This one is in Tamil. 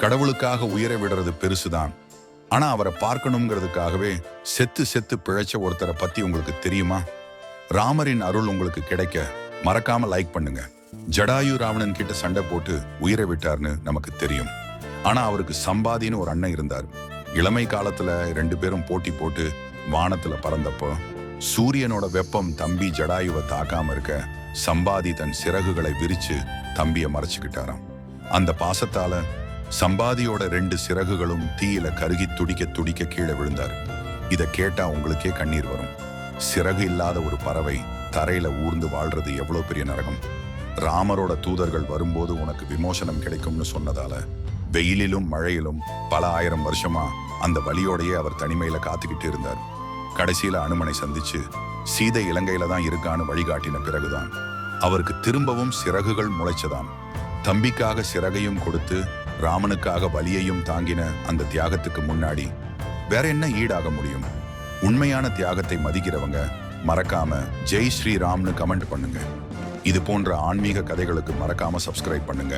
கடவுளுக்காக உயிரை விடுறது பெருசுதான். ஆனா அவரை பார்க்கணுங்கிறதுக்காகவே செத்து செத்து பிழைச்ச ஒருத்தரை பத்தி உங்களுக்கு தெரியுமா? ராமரின் அருள் உங்களுக்கு கிடைக்க மறக்காம லைக் பண்ணுங்க. ஜடாயு ராவணன் கிட்ட சண்டை போட்டு உயிரை விட்டார்னு நமக்கு தெரியும். ஆனா அவருக்கு சம்பாதின்னு ஒரு அண்ணன் இருந்தார். இளமை காலத்துல ரெண்டு பேரும் போட்டி போட்டு வானத்துல பறந்தப்போ சூரியனோட வெப்பம் தம்பி ஜடாயுவை தாக்காம இருக்க சம்பாதி தன் சிறகுகளை விரிச்சு தம்பிய மறைச்சுக்கிட்டாராம். அந்த பாசத்தால சம்பாதியோட ரெண்டு சிறகுகளும் தீயில கருகி துடிக்க துடிக்க கீழே விழுந்தார். இத கேட்டா உங்களுக்கே கண்ணீர் வரும். சிறகு இல்லாத ஒரு பறவை தரையில ஊர்ந்து வாழ்றது எவ்வளவு பெரிய நரகம். ராமரோட தூதர்கள் வரும்போது உனக்கு விமோசனம் கிடைக்கும்னு சொன்னதால வெயிலிலும் மழையிலும் பல ஆயிரம் வருஷமா அந்த வழியோடையே அவர் தனிமையில காத்துக்கிட்டு இருந்தார். கடைசியில அனுமனை சந்திச்சு சீதை இலங்கையில தான் இருக்கான்னு வழிகாட்டின பிறகுதான். அவருக்கு திரும்பவும் சிறகுகள் முளைச்சதாம். தம்பிக்காக சிறகையும் கொடுத்து ராமனுக்காக வலியையும் தாங்கின அந்த தியாகத்துக்கு முன்னாடி வேற என்ன ஈடாக முடியும்? உண்மையான தியாகத்தை மதிக்கிறவங்க மறக்காம ஜெய் ஸ்ரீராம்னு கமெண்ட் பண்ணுங்க. இது போன்ற ஆன்மீக கதைகளுக்கு மறக்காம சப்ஸ்கிரைப் பண்ணுங்க.